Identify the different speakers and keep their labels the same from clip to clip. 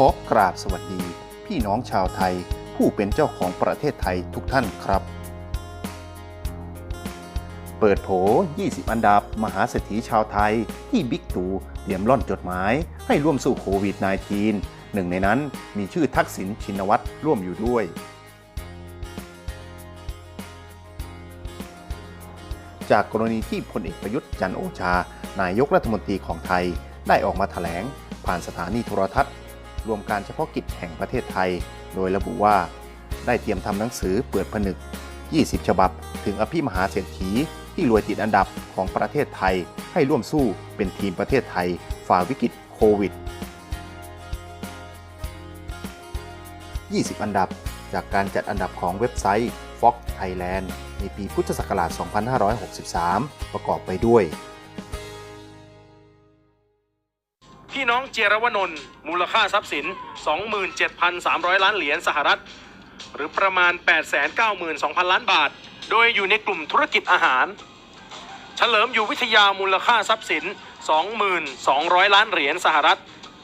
Speaker 1: ขอกราบสวัสดี พี่น้องชาวไทยผู้เป็นเจ้าของประเทศไทยทุกท่านครับ เปิดโผ 20 อันดับมหาเศรษฐีชาวไทยที่บิ๊กตู่เตรียมล่อนจดหมายให้ร่วมสู้โควิด -19 หนึ่งในนั้นมีชื่อทักษิณชินวัตรร่วมอยู่ด้วย จากกรณีที่พลเอกประยุทธ์จันโอชา นายกรัฐมนตรีของไทยได้ออกมาแถลงผ่านสถานีโทรทัศน์ รวมการเฉพาะกิจแห่งประเทศไทย โดยระบุว่า ได้เตรียมทำหนังสือเปิดผนึก 20 ฉบับ ถึงอภิมหาเศรษฐีที่รวยติดอันดับของประเทศไทย ให้ร่วมสู้เป็นทีมประเทศไทย ฝ่าวิกฤตโควิด 20 อันดับ จากการจัดอันดับของเว็บไซต์ Fox Thailand ในปีพุทธศักราช 2563 ประกอบไปด้วย
Speaker 2: น้องเจรวนนท์มูลค่าทรัพย์สิน 27,300 ล้านเหรียญสหรัฐ หรือประมาณ 892,000 ล้านบาท โดยอยู่ในกลุ่มธุรกิจอาหาร เฉลิมอยู่วิทยามูลค่าทรัพย์สิน 2,200 ล้านเหรียญสหรัฐ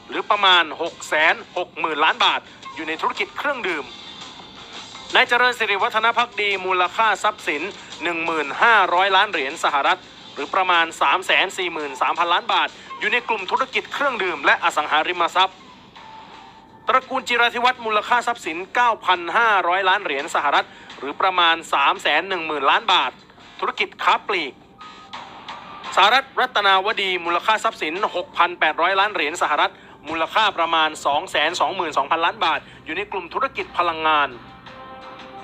Speaker 2: หรือประมาณ 660,000 ล้านบาท อยู่ในธุรกิจเครื่องดื่มนายเจริญสิริวัฒนพักดีมูลค่าทรัพย์สิน 1,500 ล้านเหรียญสหรัฐ หรือประมาณ 343,000 ล้านบาท อยู่ในกลุ่มธุรกิจเครื่องดื่มและอสังหาริมทรัพย์ ตระกูลจิราธิวัฒน์มูลค่าทรัพย์สิน 9,500 ล้านเหรียญสหรัฐ หรือประมาณ 310,000 ล้านบาท ธุรกิจค้าปลีกสหรัฐรัตนาวดีมูลค่าทรัพย์สิน 6,800 ล้านเหรียญสหรัฐ มูลค่าประมาณ 222,000 ล้านบาท อยู่ในกลุ่มธุรกิจพลังงาน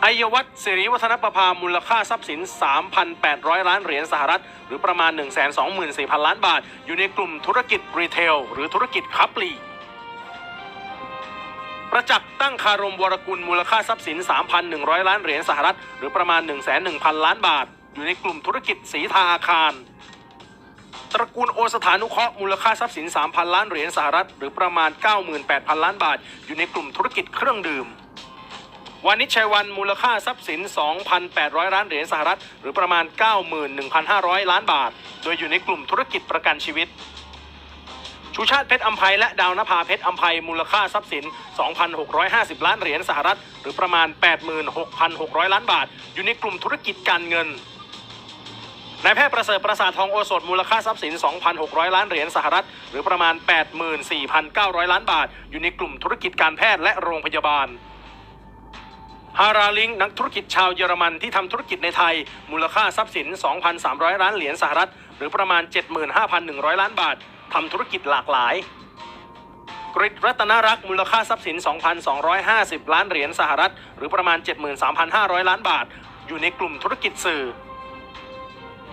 Speaker 2: ไอยวัฒน์สิริวัฒนประภามูลค่าทรัพย์สิน 3,800 ล้านเหรียญสหรัฐ หรือประมาณ 124,000 ล้านบาท อยู่ในกลุ่มธุรกิจรีเทล หรือธุรกิจค้าปลีกประจักษ์ตั้งคารมวรกุลมูลค่าทรัพย์สิน 3,100 ล้านเหรียญสหรัฐ หรือประมาณ 101,000 ล้านบาท อยู่ในกลุ่มธุรกิจสีทาอาคาร ตระกูลโอสถานุเคราะห์มูลค่าทรัพย์สิน 3,000 ล้านเหรียญสหรัฐ หรือประมาณ 98,000 ล้านบาท อยู่ในกลุ่มธุรกิจเครื่องดื่ม วานิชชัยวันมูลค่าทรัพย์สิน 2,800 ล้านเหรียญสหรัฐ หรือประมาณ 91,500 ล้านบาท โดยอยู่ในกลุ่มธุรกิจประกันชีวิต ชูชาติเพชรอัมภัยและดาวนภาเพชรอัมภัยมูลค่าทรัพย์สิน 2,650 ล้านเหรียญสหรัฐ หรือประมาณ 86,600 ล้านบาท อยู่ในกลุ่มธุรกิจการเงินนายแพทย์ประเสริฐประสาททองโอสถมูลค่าทรัพย์สิน 2,600 ล้านเหรียญสหรัฐ หรือประมาณ 84,900 ล้านบาท อยู่ในกลุ่มธุรกิจการแพทย์และโรงพยาบาล ฮาราลิงนักธุรกิจชาวเยอรมันที่ทำธุรกิจในไทย มูลค่าทรัพย์สิน 2,300 ล้านเหรียญสหรัฐ หรือประมาณ 75,100 ล้านบาททำธุรกิจหลากหลาย กริตรัตนรักษ์มูลค่าทรัพย์สิน 2,250 ล้านเหรียญสหรัฐ หรือประมาณ 73,500 ล้านบาท อยู่ในกลุ่มธุรกิจสื่อ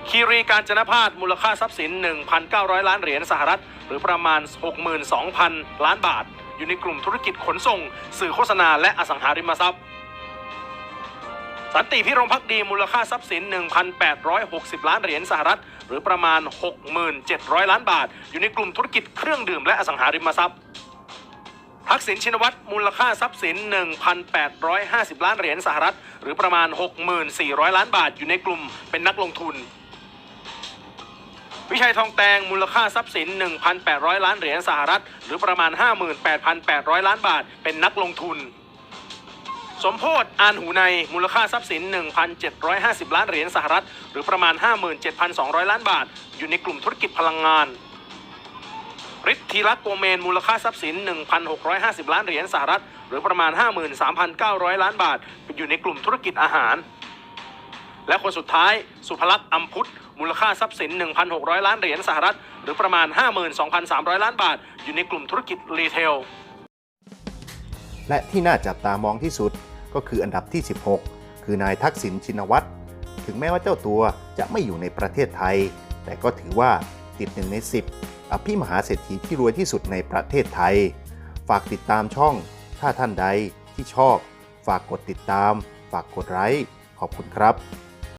Speaker 2: คีรีการจนพาสมูลค่าทรัพย์สิน 1,900 ล้านเหรียญสหรัฐ หรือประมาณ 62,000 ล้านบาท อยู่ในกลุ่มธุรกิจขนส่ง สื่อโฆษณาและอสังหาริมทรัพย์ สันติพิรมพักดีมูลค่าทรัพย์สิน 1,860 ล้านเหรียญสหรัฐ หรือประมาณ 6,700 ล้านบาท อยู่ในกลุ่มธุรกิจเครื่องดื่มและอสังหาริมทรัพย์ทักษิณชินวัตรมูลค่าทรัพย์สิน 1,850 ล้านเหรียญสหรัฐ หรือประมาณ 6,400 ล้านบาท อยู่ในกลุ่มเป็นนักลงทุน วิชัยทองแตงมูลค่าทรัพย์สิน 1,800 ล้านเหรียญสหรัฐ หรือประมาณ 58,800 ล้านบาท เป็นนักลงทุน สมโพศอานหูในมูลค่าทรัพย์สิน 1,750 ล้านเหรียญสหรัฐ หรือประมาณ 57,200 ล้านบาท อยู่ในกลุ่มธุรกิจพลังงานฤทธิรักษ์โกเมนมูลค่าทรัพย์สิน 1,650 ล้านเหรียญสหรัฐ หรือประมาณ 53,900 ล้านบาท อยู่ในกลุ่มธุรกิจอาหาร และคนสุดท้าย สุภลักษณ์อัมพุทธมูลค่าทรัพย์สิน 1,600 ล้านเหรียญสหรัฐ หรือประมาณ 52,300 ล้านบาท อยู่ในกลุ่มธุรกิจรีเทล
Speaker 1: และที่น่าจับตามองที่สุดก็คืออันดับที่ 16 คือนายทักษิณชินวัตร ถึงแม้ว่าเจ้าตัวจะไม่อยู่ในประเทศไทย แต่ก็ถือว่าติดหนึ่งใน 10 อภิมหาเศรษฐีที่รวยที่สุดในประเทศไทย ฝากติดตามช่อง ถ้าท่านใดที่ชอบ ฝากกดติดตาม ฝากกดไลค์ขอบคุณครับ